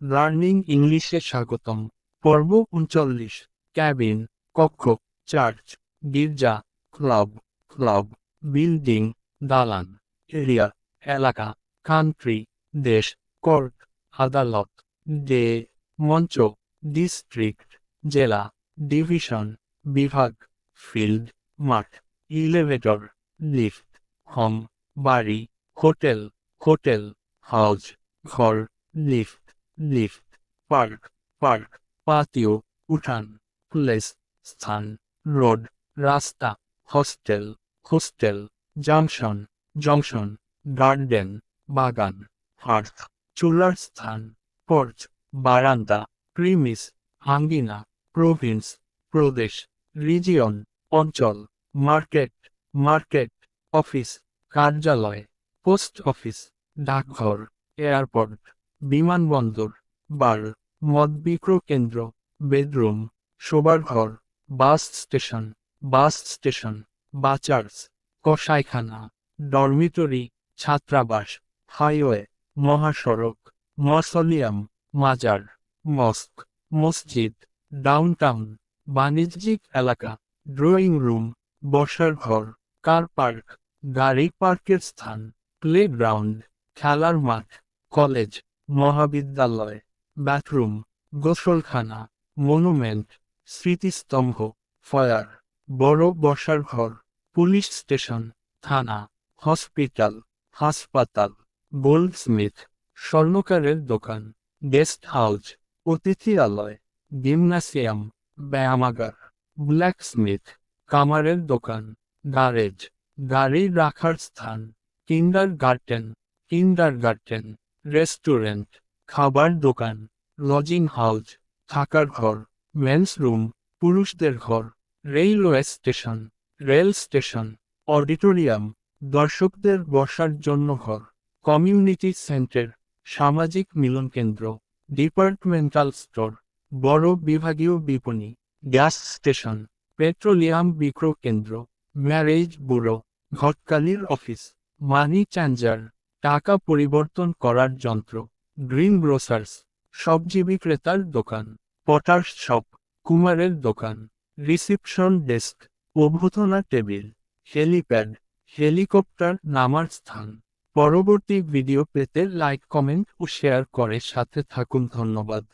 Learning ইংলিশে স্বাগতম। পর্ব উনচল্লিশ। ক্যাবিন, কক্ষ, চার্চ, গির্জা, ক্লাব ক্লাব, বিল্ডিং, দালান, এরিয়া, এলাকা, কান্ট্রি, দেশ, কোর্ট, আদালত, ডে, মঞ্চ, ডিস্ট্রিক্ট, জেলা, ডিভিশন, বিভাগ, ফিল্ড, মাঠ, ইলেভেটর, লিফট, হোম, বাড়ি, হোটেল হোটেল, হাউজ, ঘর, lift. Lift, park park, patio, উঠান, প্লেস, স্থান, রোড, রাস্তা, hostel, hostel, junction, junction, garden, বাগান হার্থ চুলার স্থান, পর্চ, বারান্দা, প্রিমিস, আঙ্গিনা, প্রভিন্স, প্রদেশ, রিজিয়ন, অঞ্চল, মার্কেট মার্কেট, অফিস, কার্যালয়, পোস্ট অফিস, ডাকঘর, এয়ারপোর্ট। বিমানবন্দর, বার, মদ বিক্রয় কেন্দ্র, বেডরুম, শোবার ঘর, bus station bus station, butchers, কসাইখানা, dormitory, ছাত্রাবাস, হাইওয়ে, মহাসড়ক, মসলিয়াম, মাজার, মস্ক, মসজিদ, ডাউনটাউন, বাণিজ্যিক এলাকা, ড্রয়িং রুম, বসার ঘর, কার পার্ক, গাড়ি পার্কের স্থান, প্লেগ্রাউন্ড, খেলার মাঠ, কলেজ মহাবিদ্যালয় বাথরুম গোসলখানা মনুমেন্ট স্মৃতিস্তম্ভ ফয়ার বড় বসার ঘর পুলিশ স্টেশন থানা হসপিটাল হাসপাতাল গোল্ডস্মিথ স্বর্ণকারের দোকান গেস্ট হাউস অতিথিয়ালয় জিমনাসিয়াম ব্যায়ামাগার ব্ল্যাকস্মিথ কামারের দোকান গ্যারেজ গাড়ি রাখার স্থান কিন্ডার গার্টেন কিন্ডার গার্টেন রেস্টুরেন্ট, খাবার দোকান লজিং হাউস থাকার ঘর মেন্স রুম পুরুষদের ঘর railway station rail station auditorium দর্শকদের বসার জন্য ঘর কমিউনিটি সেন্টার সামাজিক মিলন কেন্দ্র ডিপার্টমেন্টাল স্টোর বড় বিভাগীয় বিপণী গ্যাস স্টেশন পেট্রোলিয়াম বিক্রয় কেন্দ্র ম্যারেজ ব্যুরো ঘটকালির অফিস মানি চ্যাঞ্জার টাকা পরিবর্তন করার যন্ত্র। গ্রিন গ্রোসার্স সবজি বিক্রেতার দোকান। পটার শপ কুমারের দোকান। রিসিপশন ডেস্ক অভ্যর্থনা টেবিল। হেলিপ্যাড হেলিকপ্টার নামার স্থান। পরবর্তী ভিডিও পেতে লাইক কমেন্ট ও শেয়ার করে। সাথে থাকুন, ধন্যবাদ।